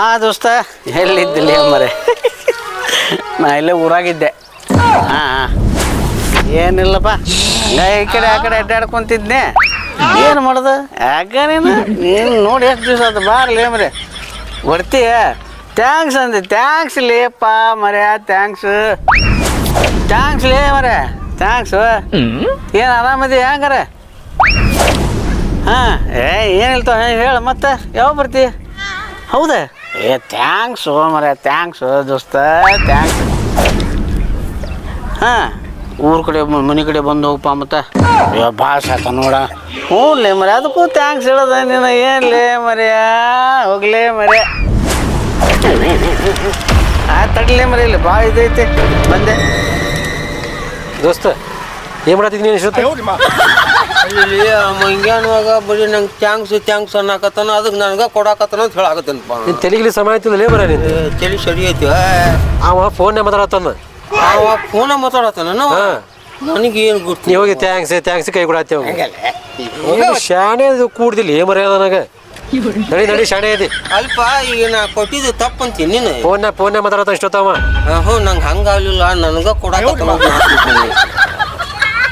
ಹಾ ದೋಸ್ತ, ಎಲ್ಲಿದ್ದಿಲ್ಲ ಮರೆ ನಾ ಇಲ್ಲೇ ಊರಾಗಿದ್ದೆ. ಹಾ ಏನಿಲ್ಲಪ್ಪ ಈ ಕಡೆ ಆ ಕಡೆ ಅಡ್ಡಾಡ್ಕೊಂತಿದ್ನೆ. ಏನು ಮಾಡೋದು? ಯಾಕ ನೀನು? ನೋಡಿ ಎಷ್ಟು ದಿವಸ ಅದು ಬಾರ್ಲಿ ಮರೆ ಬರ್ತೀಯ ಥ್ಯಾಂಕ್ಸ್ ಅಂದೆ ಥ್ಯಾಂಕ್ಸ್ ಲೇಪ್ಪ ಮರೆ ಥ್ಯಾಂಕ್ಸ್ ಥ್ಯಾಂಕ್ಸ್ ಲೇ ಮರೆ ಥ್ಯಾಂಕ್ಸ್ ಏನು ಆರಾಮದಿ, ಹೆಂಗಾರೆ? ಹಾಂ, ಏ, ಏನಿಲ್ತ ಹೇಳು, ಮತ್ತೆ ಯಾವಾಗ ಬರ್ತಿ? ಹೌದಾ? ಏ ಥ್ಯಾಂಕ್ಸ್ ಮರ ಥ್ಯಾಂಕ್ಸ್ ದೋಸ್ತ ಥ್ಯಾಂಕ್ಸ್ ಹಾಂ ಊರ ಕಡೆ ಮನೆ ಕಡೆ ಬಂದು ಹೋಗಪ್ಪ ಮತ್ತೆ. ಅಯ್ಯೋ ಭಾಳ ಸಾಕ ನೋಡ. ಹ್ಞೂ ಲೇ ಮರ ಅದಕ್ಕೂ ಥ್ಯಾಂಕ್ಸ್ ಹೇಳದ ನೀನು. ಏನು ಲೇ ಮರ್ಯ ಹೋಗ್ಲೇ ಮರ್ಯ. ಆ ತಡ್ಲೇ ಮರ ಇಲ್ಲಿ ಭಾಳ ಇದೈತೆ. ಬಂದೆ. ದೋಸ್ತ ಏನ್ ಮಾಡತ್ತಿದ್ ನೀನು ಅಲ್ಲಿ ಮಂಗ್ಯಾನವಾಗ ಬರೀ ನಂಗೆ ಥ್ಯಾಂಕ್ಸ್ ಥ್ಯಾಂಕ್ಸ್ ಅನ್ನಕತ್ತಾನ ಅದಕ್ಕೆ ನನಗೆ ಕೊಡಾಕತ್ತಾನ ಅಂತ ಹೇಳಾಕತ್ತೇನಪ್ಪ ನಿನ್. ತೆಲಿಗಿಲಿ ಸಮಯ ಆಯ್ತಿಲ್ಲ ಬರ ನೀನು ತಲೆ ಸರಿ ಐತಿ ಅವ ಫೋನೇ ಮಾತಾಡತ್ತಂದ ಅವ ಫೋನ ಮಾತಾಡತ್ತಾನ ನನಗೇನು ಗೊತ್ತು? ನೀ ಹೋಗಿ ಥ್ಯಾಂಕ್ಸ್ ಥ್ಯಾಂಕ್ಸ್ ಕೈ ಕೊಡತ್ತೇವ ಶಾಣೆ ಅದು ಕೂಡ್ದಿಲ್ಲ ಏ ಮರ್ಯಾದ ನನಗೆ? ನಡಿ ನಡಿ ಶಾಣೆ ಐತಿ ಅಲ್ಪ ಈಗ ನಾ ಕೊಟ್ಟಿದ್ದು ತಪ್ಪಂತೀನಿ ನೀನು ಫೋನ್ನ ಫೋನ್ನೇ ಮಾತಾಡತ್ತ ಇಷ್ಟೊತ್ತವ? ಹ್ಞೂ ನಂಗೆ ಹಂಗಾಗಲಿಲ್ಲ ನನಗೆ ಕೊಡಾಕತ್ತಾನ ಅಂತ ಹೇಳ್ತಿದ್ದೀನಿ.